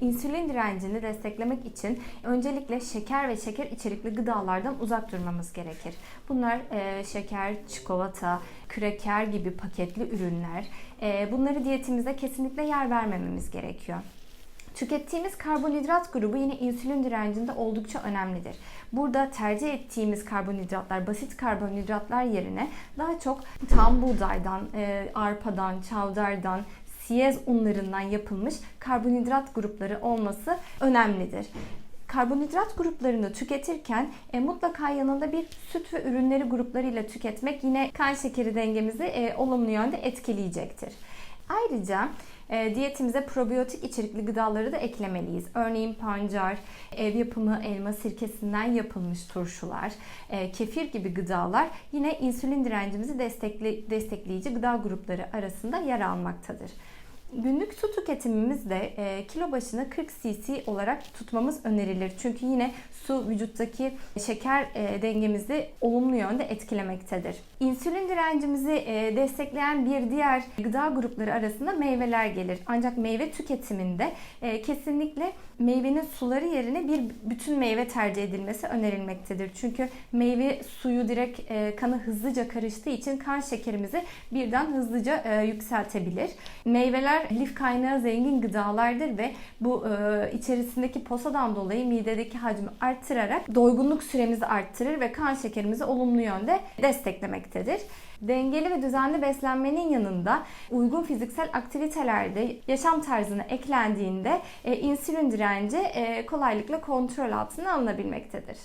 İnsülin direncini desteklemek için öncelikle şeker ve şeker içerikli gıdalardan uzak durmamız gerekir. Bunlar e, şeker, çikolata, kreker gibi paketli ürünler. E, bunları diyetimizde kesinlikle yer vermememiz gerekiyor. Tükettiğimiz karbonhidrat grubu yine insülin direncinde oldukça önemlidir. Burada tercih ettiğimiz karbonhidratlar, basit karbonhidratlar yerine daha çok tam buğdaydan, e, arpadan, çavdardan, siyez unlarından yapılmış karbonhidrat grupları olması önemlidir. Karbonhidrat gruplarını tüketirken e, mutlaka yanında bir süt ve ürünleri gruplarıyla tüketmek yine kan şekeri dengemizi e, olumlu yönde etkileyecektir. Ayrıca e, diyetimize probiyotik içerikli gıdaları da eklemeliyiz. Örneğin pancar, ev yapımı elma sirkesinden yapılmış turşular, e, kefir gibi gıdalar yine insülin direncimizi destekli, destekleyici gıda grupları arasında yer almaktadır. Günlük su tüketimimizde e, kilo başına 40 cc olarak tutmamız önerilir. Çünkü yine su vücuttaki şeker e, dengemizi olumlu yönde etkilemektedir. İnsülin direncimizi e, destekleyen bir diğer gıda grupları arasında meyveler gelir. Ancak meyve tüketiminde e, kesinlikle meyvenin suları yerine bir bütün meyve tercih edilmesi önerilmektedir. Çünkü meyve suyu direkt e, kana hızlıca karıştığı için kan şekerimizi birden hızlıca e, yükseltebilir. Meyveler lif kaynağı zengin gıdalardır ve bu e, içerisindeki posadan dolayı midedeki hacmi arttırarak doygunluk süremizi arttırır ve kan şekerimizi olumlu yönde desteklemektedir. Dengeli ve düzenli beslenmenin yanında uygun fiziksel aktivitelerde yaşam tarzına eklendiğinde e, insülin direnci e, kolaylıkla kontrol altına alınabilmektedir.